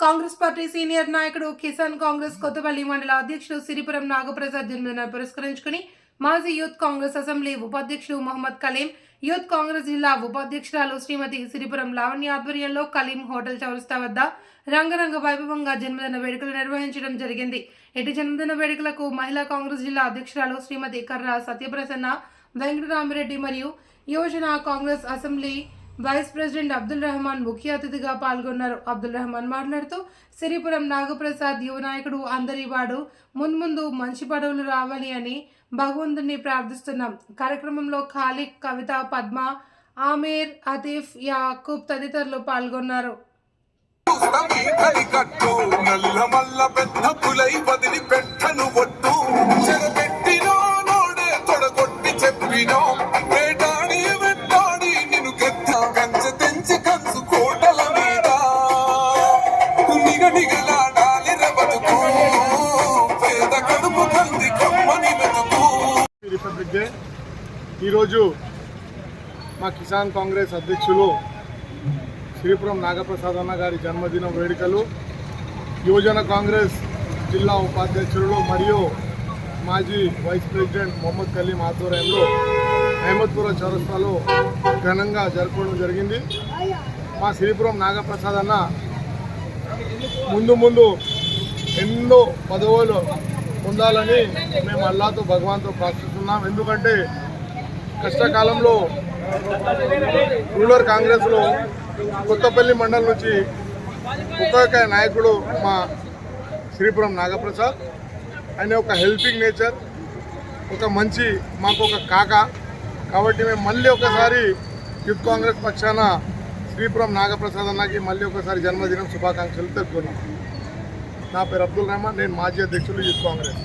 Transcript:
Congress party senior నాయకుడు కిసాన్ కాంగ్రెస్ కొత్తపల్లి మండల అధ్యక్షుడు సిరిపురం నాగప్రసాద్ జన్మదిన పురస్కరించుకుని మాజీ యూత్ కాంగ్రెస్ అసెంబ్లీ ఉపాధ్యక్షుడు మొహమ్మద్ కలీం యూత్ కాంగ్రెస్ జిల్లా ఉపాధ్యక్షురాలు శ్రీమతి సిరిపురం లావణ్య ఆధ్వర్యంలో కలీం హోటల్ చౌరస్తా వద్ద రంగరంగ వైభవంగా జన్మదిన వేడుకలు నిర్వహించడం జరిగింది. ఇటు జన్మదిన వేడుకలకు మహిళా కాంగ్రెస్ జిల్లా అధ్యక్షురాలు శ్రీమతి కర్ర సత్యప్రసన్న వెంకటరామిరెడ్డి మరియు యువజన Congress assembly vice president Abdul Rahman ముఖ్య అతిథిగా పాల్గొన్నారు. అబ్దుల్ రహమాన్ మాట్లాడుతూ సిరిపురం నాగప్రసాద్ యువనాయకుడు అందరి వాడు మున్ముందు మంచి పడవలు రావాలి అని భగవంతుని ప్రార్థిస్తున్నాం. కార్యక్రమంలో ఖాలిక్ కవిత పద్మ ఆమీర్ అతీఫ్ యాకూబ్ తదితరులు పాల్గొన్నారు. రిపబ్లిక్ డే ఈరోజు మా కిసాన్ కాంగ్రెస్ అధ్యక్షులు శ్రీపురం నాగప్రసాద్ అన్న గారి జన్మదిన వేడుకలు యువజన కాంగ్రెస్ జిల్లా ఉపాధ్యక్షులు మరియు మాజీ వైస్ ప్రెసిడెంట్ మొహమ్మద్ కలీం ఆధ్వర్యంలో అహ్మద్పుర చౌరస్తాలో ఘనంగా జరుపుకోవడం జరిగింది. మా శ్రీపురం నాగప్రసాద్ అన్న ముందు ముందు ఎన్నో పదవులు పొందాలని మేము అల్లాతో భగవాన్తో ప్రార్థిస్తున్నాం. ఎందుకంటే కష్టకాలంలో రూరల్ కాంగ్రెస్లో కొత్తపల్లి మండలం నుంచి ఒక్కొక్క నాయకుడు మా శ్రీపురం నాగప్రసాద్. ఆయన ఒక హెల్పింగ్ నేచర్ ఒక మంచి మాకు ఒక కాక. కాబట్టి మేము మళ్ళీ ఒకసారి యూత్ కాంగ్రెస్ పక్షాన శ్రీపురం నాగప్రసాద్ అన్నకి మళ్ళీ ఒకసారి జన్మదినం శుభాకాంక్షలు తెలుపుతున్నాం నా పేరు అబ్దుల్ రెహమాన్ నేను మాజీ అధ్యక్షులు యూత్ కాంగ్రెస్.